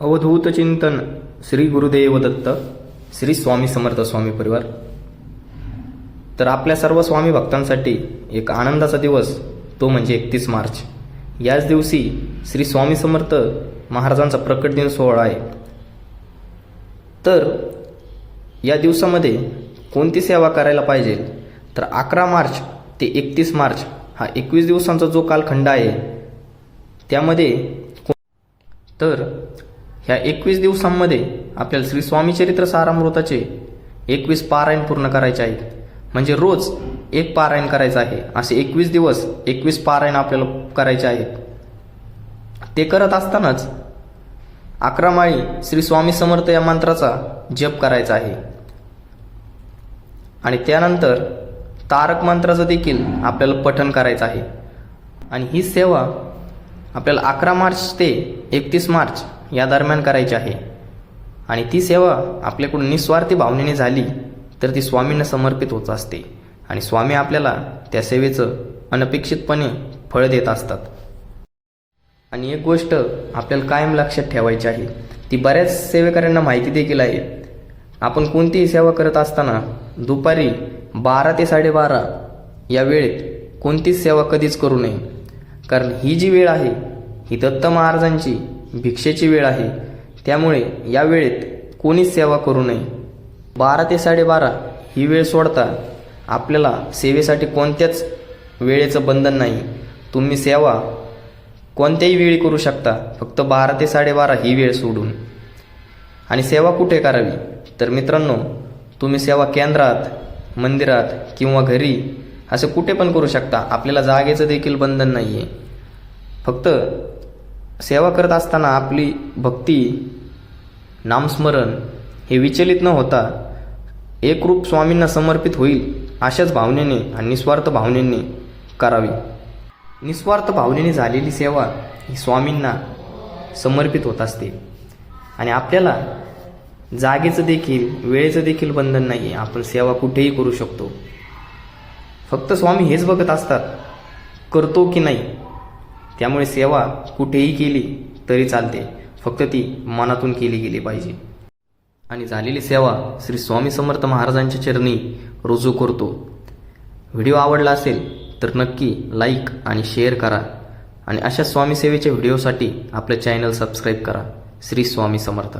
अवधूत चिंतन श्री गुरुदेव दत्त श्री स्वामी समर्थ स्वामी परिवार. तर आपल्या सर्व स्वामी भक्तांसाठी एक आनंदाचा दिवस तो म्हणजे एकतीस मार्च. याच दिवशी श्री स्वामी समर्थ महाराजांचा प्रकट दिन सोहळा आहे. तर या दिवसामध्ये कोणती सेवा करायला पाहिजे? तर अकरा मार्च ते एकतीस मार्च हा एकवीस दिवसांचा जो कालखंड आहे त्यामध्ये तर ह्या एकवीस दिवसांमध्ये आपल्याला श्री स्वामीचरित्र सारामृताचे एकवीस पारायण पूर्ण करायचे आहेत. म्हणजे रोज एक पारायण करायचं आहे. असे एकवीस दिवस एकवीस पारायण आपल्याला करायचे आहेत. ते करत असतानाच अकरा माळी श्री स्वामी समर्थ या मंत्राचा जप करायचा आहे. आणि त्यानंतर तारक मंत्राचं देखील आपल्याला पठण करायचं आहे. आणि ही सेवा आपल्याला अकरा मार्च ते एकतीस मार्च या दरम्यान करायची आहे. आणि ती सेवा आपल्याकडून निस्वार्थी भावनेने झाली तर ती स्वामींना समर्पित होत असते. आणि स्वामी आपल्याला त्या सेवेचं अनपेक्षितपणे फळ देत असतात. आणि एक गोष्ट आपल्याला कायम लक्षात ठेवायची आहे ती बऱ्याच सेवेकऱ्यांना माहिती देखील आहे. आपण कोणतीही सेवा करत असताना दुपारी बारा ते साडेबारा या वेळेत कोणतीच सेवा कधीच करू नये. कारण ही जी वेळ आहे ही दत्त महाराजांची भिक्षेची वेळ आहे. त्यामुळे या वेळेत कोणीच सेवा करू नये. बारा ते साडेबारा ही वेळ सोडता आपल्याला सेवेसाठी कोणत्याच वेळेचं बंधन नाही. तुम्ही सेवा कोणत्याही वेळी करू शकता. फक्त बारा ते साडेबारा ही वेळ सोडून. आणि सेवा कुठे करावी? तर मित्रांनो तुम्ही सेवा केंद्रात मंदिरात किंवा घरी असं कुठे पण करू शकता. आपल्याला जागेचं देखील बंधन नाही आहे फक्त सेवा करत असताना आपली भक्ती नामस्मरण हे विचलित न होता एकरूप स्वामींना समर्पित होईल अशाच भावनेने आणि निस्वार्थ भावनेने करावी. निस्वार्थ भावनेने झालेली सेवा ही स्वामींना समर्पित होत असते. आणि आपल्याला जागेचं देखील वेळेचं देखील बंधन नाही आहे आपण सेवा कुठेही करू शकतो. फक्त स्वामी हेच बघत असतात करतो की नाही? त्यामुळे सेवा कुठेही केली तरी चालते. फक्त ती मनातून केली गेली पाहिजे. आणि झालेली सेवा श्री स्वामी समर्थ महाराजांच्या चरणी रुजू करतो. व्हिडिओ आवडला असेल तर नक्की लाईक आणि शेअर करा. आणि अशा स्वामी सेवेच्या व्हिडिओसाठी आपलं चॅनल सबस्क्राईब करा. श्री स्वामी समर्थ.